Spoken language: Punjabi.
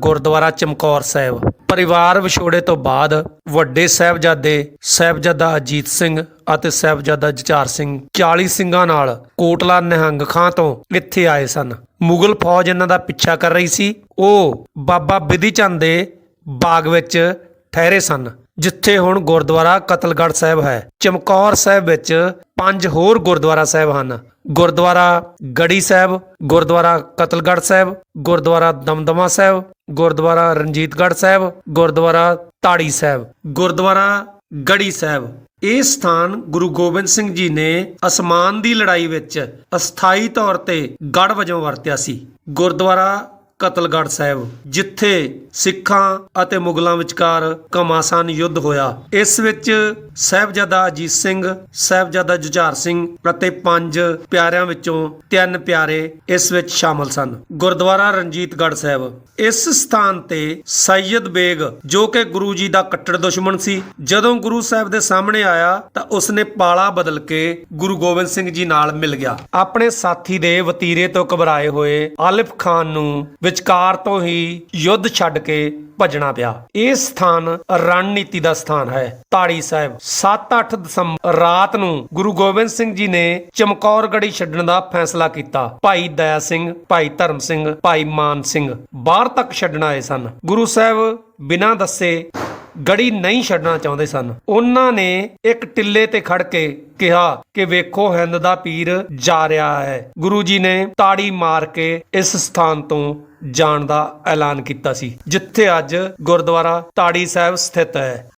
ਗੁਰਦੁਆਰਾ ਚਮਕੌਰ ਸਾਹਿਬ। ਪਰਿਵਾਰ ਵਿਛੋੜੇ ਤੋਂ ਬਾਅਦ ਵੱਡੇ ਸਾਹਿਬਜ਼ਾਦੇ ਸਾਹਿਬਜ਼ਾਦਾ ਅਜੀਤ ਸਿੰਘ ਅਤੇ ਸਾਹਿਬਜ਼ਾਦਾ ਜਚਾਰ ਸਿੰਘ 40 ਸਿੰਘਾਂ ਨਾਲ ਕੋਟਲਾ ਨਿਹੰਗ ਖਾਂ ਤੋਂ ਇੱਥੇ ਆਏ ਸਨ। ਮੁਗਲ ਫੌਜ ਇਹਨਾਂ ਦਾ ਪਿੱਛਾ ਕਰ ਰਹੀ ਸੀ। ਉਹ ਬਾਬਾ ਬਿਧੀ ਚੰਦ ਦੇ ਬਾਗ ਵਿੱਚ ਠਹਿਰੇ ਸਨ। ਜਿੱਥੇ ਹੁਣ ਗੁਰਦੁਆਰਾ ਕਤਲਗੜ੍ਹ ਸਾਹਿਬ ਹੈ। ਚਮਕੌਰ ਸਾਹਿਬ ਵਿੱਚ ਪੰਜ ਹੋਰ ਗੁਰਦੁਆਰਾ ਸਾਹਿਬ ਹਨ। ਗੁਰਦੁਆਰਾ ਗੜੀ ਸਾਹਿਬ, ਗੁਰਦੁਆਰਾ ਕਤਲਗੜ੍ਹ ਸਾਹਿਬ, ਗੁਰਦੁਆਰਾ ਦਮਦਮਾ ਸਾਹਿਬ, ਗੁਰਦੁਆਰਾ ਰਣਜੀਤਗੜ੍ਹ ਸਾਹਿਬ, ਗੁਰਦੁਆਰਾ ਤਾੜੀ ਸਾਹਿਬ, ਗੁਰਦੁਆਰਾ ਗੜੀ ਸਾਹਿਬ। ਇਹ ਸਥਾਨ ਗੁਰੂ ਗੋਬਿੰਦ ਸਿੰਘ ਜੀ ਨੇ ਅਸਮਾਨ ਦੀ ਲੜਾਈ ਵਿੱਚ ਅਸਥਾਈ ਤੌਰ ਤੇ ਗੜ ਵਜੋਂ ਵਰਤਿਆ ਸੀ। ਗੁਰਦੁਆਰਾ ਕਤਲਗੜ੍ਹ ਸਾਹਿਬ, ਜਿੱਥੇ ਸਿੱਖਾਂ ਅਤੇ ਮੁਗਲਾਂ ਵਿਚਕਾਰ ਘਮਾਸਾਨ ਯੁੱਧ ਹੋਇਆ। ਇਸ ਵਿੱਚ ਸਾਹਿਬਜ਼ਾਦਾ ਅਜੀਤ ਸਿੰਘ, ਸਾਹਿਬਜ਼ਾਦਾ ਜੁਝਾਰ ਸਿੰਘ ਅਤੇ ਪੰਜ ਪਿਆਰਿਆਂ ਵਿੱਚੋਂ ਤਿੰਨ ਪਿਆਰੇ ਇਸ ਵਿੱਚ ਸ਼ਾਮਲ ਸਨ। ਗੁਰਦੁਆਰਾ ਰਣਜੀਤਗੜ੍ਹ ਸਾਹਿਬ। ਇਸ ਸਥਾਨ ਤੇ ਸੈਯਦ ਬੇਗ, ਜੋ ਕਿ ਗੁਰੂ ਜੀ ਦਾ ਕੱਟੜ ਦੁਸ਼ਮਣ ਸੀ, ਜਦੋਂ ਗੁਰੂ ਸਾਹਿਬ ਦੇ ਸਾਹਮਣੇ ਆਇਆ ਤਾਂ ਉਸਨੇ ਪਾਲਾ ਬਦਲ ਕੇ ਗੁਰੂ ਗੋਬਿੰਦ ਸਿੰਘ ਜੀ ਨਾਲ ਮਿਲ ਗਿਆ। ਆਪਣੇ ਸਾਥੀ ਦੇ ਵਤੀਰੇ ਤੋਂ ਘਬਰਾਏ ਹੋਏ ਆਲਿਫ ਖਾਨ ਨੂੰ ਵਿਚਕਾਰ ਤੋਂ ਹੀ ਯੁੱਧ ਛੱਡ ਕੇ ਭੱਜਣਾ ਪਿਆ। ਇਹ ਸਥਾਨ ਰਣਨੀਤੀ ਦਾ ਸਥਾਨ ਹੈ। ਤਾੜੀ ਸਾਹਿਬ 7-8 ਦਸੰਬਰ ਰਾਤ ਨੂੰ ਗੁਰੂ ਗੋਬਿੰਦ ਸਿੰਘ ਜੀ ਨੇ ਚਮਕੌਰ ਗੜੀ ਛੱਡਣ ਦਾ ਫੈਸਲਾ ਕੀਤਾ। ਭਾਈ ਦਇਆ ਸਿੰਘ, ਭਾਈ ਧਰਮ ਸਿੰਘ, ਭਾਈ ਮਾਨ ਸਿੰਘ ਬਾਹਰ ਤੱਕ ਛੱਡਣ ਆਏ ਸਨ। ਗੁਰੂ ਸਾਹਿਬ ਬਿਨਾਂ ਦੱਸੇ ਗੜੀ ਨਹੀਂ ਛੱਡਣਾ ਚਾਹੁੰਦੇ ਸਨ। ਉਹਨਾਂ ਨੇ ਇੱਕ ਟਿੱਲੇ ਤੇ ਖੜ ਕੇ ਕਿਹਾ ਕਿ ਵੇਖੋ ਹਿੰਦ ਦਾ ਪੀਰ ਜਾ ਰਿਹਾ ਹੈ। ਗੁਰੂ ਜੀ ਨੇ ਤਾੜੀ ਮਾਰ ਕੇ ਇਸ ਸਥਾਨ ਤੋਂ ਜਾਣ ਦਾ ਐਲਾਨ ਕੀਤਾ ਸੀ ਜਿੱਥੇ ਅੱਜ ਗੁਰਦੁਆਰਾ ਤਾੜੀ ਸਾਹਿਬ ਸਥਿਤ ਹੈ।